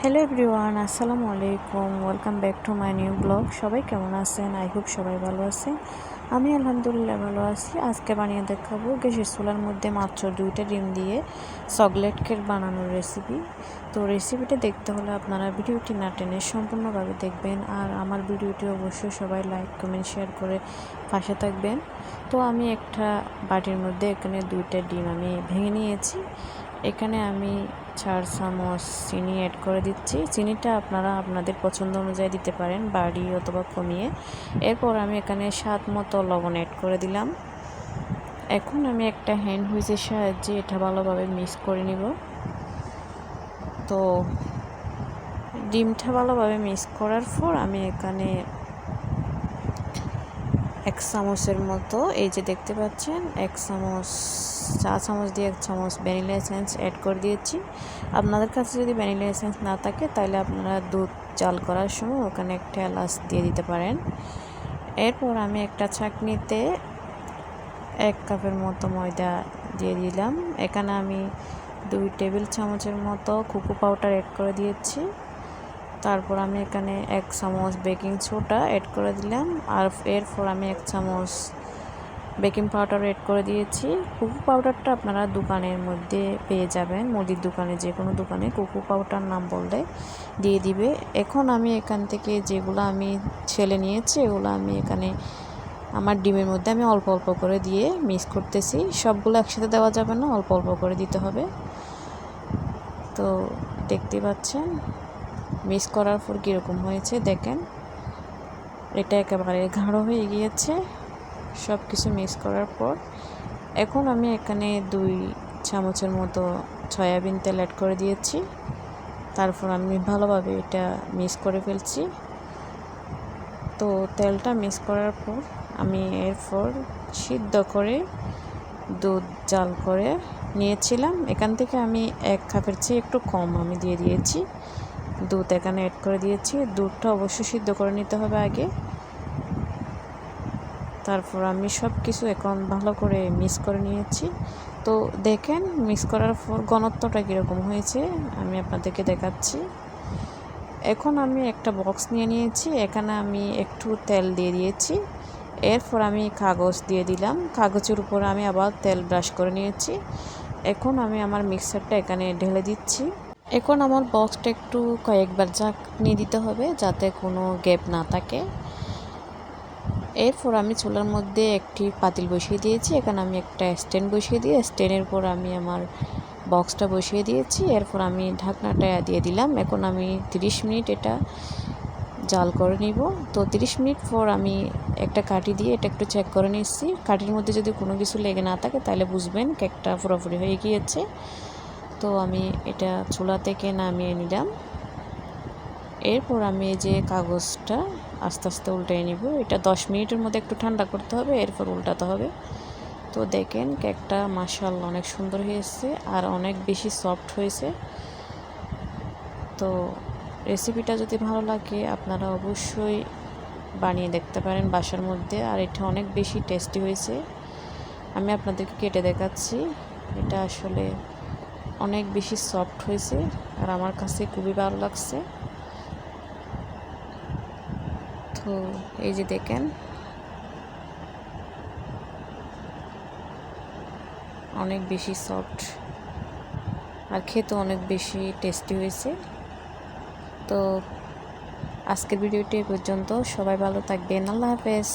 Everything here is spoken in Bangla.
হ্যালো এভরিওয়ান, আসসালামু আলাইকুম। Welcome back to my new blog সবাই কেমন আছেন? আই হোপ সবাই ভালো আছেন। আমি আলহামদুলিল্লাহ ভালো আছি। আজকে বানিয়ে দেখাবো গ্যাসের চুলার মধ্যে মাত্র দুইটা ডিম দিয়ে চকলেট কেক বানানোর রেসিপি তো রেসিপিটা দেখতে হলে আপনারা ভিডিওটি না টেনে সম্পূর্ণভাবে দেখবেন। আর আমার ভিডিওটি অবশ্যই সবাই লাইক কমেন্ট শেয়ার করে পাশে থাকবেন। তো আমি একটা বাটির মধ্যে এখানে দুইটা ডিম আমি ভেঙে নিয়েছি। এখানে আমি চার চামচ চিনি অ্যাড করে দিচ্ছি। চিনিটা আপনারা আপনাদের পছন্দ অনুযায়ী দিতে পারেন, বাড়ি অথবা কমিয়ে। এরপর আমি এখানে স্বাদ মতো লবণ অ্যাড করে দিলাম। এখন আমি একটা হ্যান্ড হুইচের সাহায্যে এটা ভালোভাবে মিক্স করে নিব। তো ডিমটা ভালোভাবে মিক্স করার পর আমি এখানে এক চামচের মতো, এই যে দেখতে পাচ্ছেন, এক চামচ চা চামচ দিয়ে এক চামচ ভ্যানিলা এসেন্স অ্যাড করে দিয়েছি। আপনাদের কাছে যদি ভ্যানিলা এসেন্স না থাকে, তাহলে আপনারা দুধ চাল করার সময় ওখানে একটা এলাচ দিয়ে দিতে পারেন। এরপর আমি একটা ছাঁকনিতে এক কাপের মতো ময়দা দিয়ে দিলাম। এখানে আমি দুই টেবিল চামচের মতো কোকো পাউডার অ্যাড করে দিয়েছি। তারপর আমি এখানে এক চামচ বেকিং সোডা অ্যাড করে দিলাম। আর এরপর আমি এক চামচ বেকিং পাউডার অ্যাড করে দিয়েছি। কোকো পাউডারটা আপনারা দোকানের মধ্যে পেয়ে যাবেন। মুদির দোকানে যে কোনো দোকানে কোকো পাউডার নাম বললে দিয়ে দিবে। এখন আমি এখান থেকে যেগুলো আমি ছেলে নিয়েছি, এগুলো আমি এখানে আমার ডিমের মধ্যে আমি অল্প অল্প করে দিয়ে মিক্স করতেছি। সবগুলো একসাথে দেওয়া যাবে না, অল্প অল্প করে দিতে হবে। তো দেখতে পাচ্ছেন মিক্স করার পর কীরকম হয়েছে দেখেন। এটা একেবারে গাঢ় হয়ে গিয়েছে। সব কিছু মিক্স করার পর, এখন আমি এখানে দুই চামচের মতো সয়াবিন তেল অ্যাড করে দিয়েছি। তারপর আমি ভালোভাবে এটা মিক্স করে ফেলছি। তো তেলটা মিক্স করার পর আমি এরপর সিদ্ধ করে দুধ জাল করে নিয়েছিলাম। এখান থেকে আমি এক কাপের চেয়ে একটু কম আমি দিয়ে দিয়েছি। দুধ এখানে অ্যাড করে দিয়েছি। দুধটা অবশ্যই সিদ্ধ করে নিতে হবে আগে। তারপর আমি সব কিছু এখন ভালো করে মিক্স করে নিয়েছি। তো দেখেন মিক্স করার পর ঘনত্বটা কীরকম হয়েছে, আমি আপনাদেরকে দেখাচ্ছি। এখন আমি একটা বক্স নিয়ে নিয়েছি, এখানে আমি একটু তেল দিয়ে দিয়েছি। এরপর আমি কাগজ দিয়ে দিলাম, কাগজের উপর আমি আবার তেল ব্রাশ করে নিয়েছি। এখন আমি আমার মিক্সারটা এখানে ঢেলে দিচ্ছি। এখন আমার বক্সটা একটু কয়েকবার নিয়ে দিতে হবে যাতে কোনো গ্যাপ না থাকে। এরপর আমি চুলার মধ্যে একটি পাতিল বসিয়ে দিয়েছি। এখানে আমি একটা স্ট্যান্ড বসিয়ে দিয়ে, স্ট্যান্ডের পর আমি আমার বক্সটা বসিয়ে দিয়েছি। এরপর আমি ঢাকনাটা দিয়ে দিলাম। এখন আমি 30 মিনিট এটা জাল করে নিব। তো 30 মিনিট পর আমি একটা কাঠি দিয়ে এটা একটু চেক করে নিচ্ছি। কাঠির মধ্যে যদি কোনো কিছু লেগে না থাকে, তাহলে বুঝবেন কেকটা পুরোপুরি হয়ে গিয়েছে। তো আমি এটা চুলা থেকে নামিয়ে নিলাম। এরপর আমি এই যে কাগজটা আস্তে আস্তে উল্টে নিব। এটা দশ মিনিটের মধ্যে একটু ঠান্ডা করতে হবে, এরপর উল্টাতে হবে। তো দেখেন কেকটা মাসাল অনেক সুন্দর হয়েছে আর অনেক বেশি সফট হয়েছে। তো রেসিপিটা যদি ভালো লাগে আপনারা অবশ্যই বানিয়ে দেখতে পারেন বাসার মধ্যে আর এটা অনেক বেশি টেস্টি হয়েছে। আমি আপনাদেরকে কেটে দেখাচ্ছি। এটা আসলে অনেক বেশি সফট হয়েছে আর আমার কাছে খুবই ভালো লাগছে। তো এই যে দেখেন। অনেক বেশি সফট আর খেতে অনেক বেশি টেস্টি হয়েছে। তো আজকের ভিডিওটি পর্যন্ত। সবাই ভালো থাকবেন। আল্লাহ হাফেজ।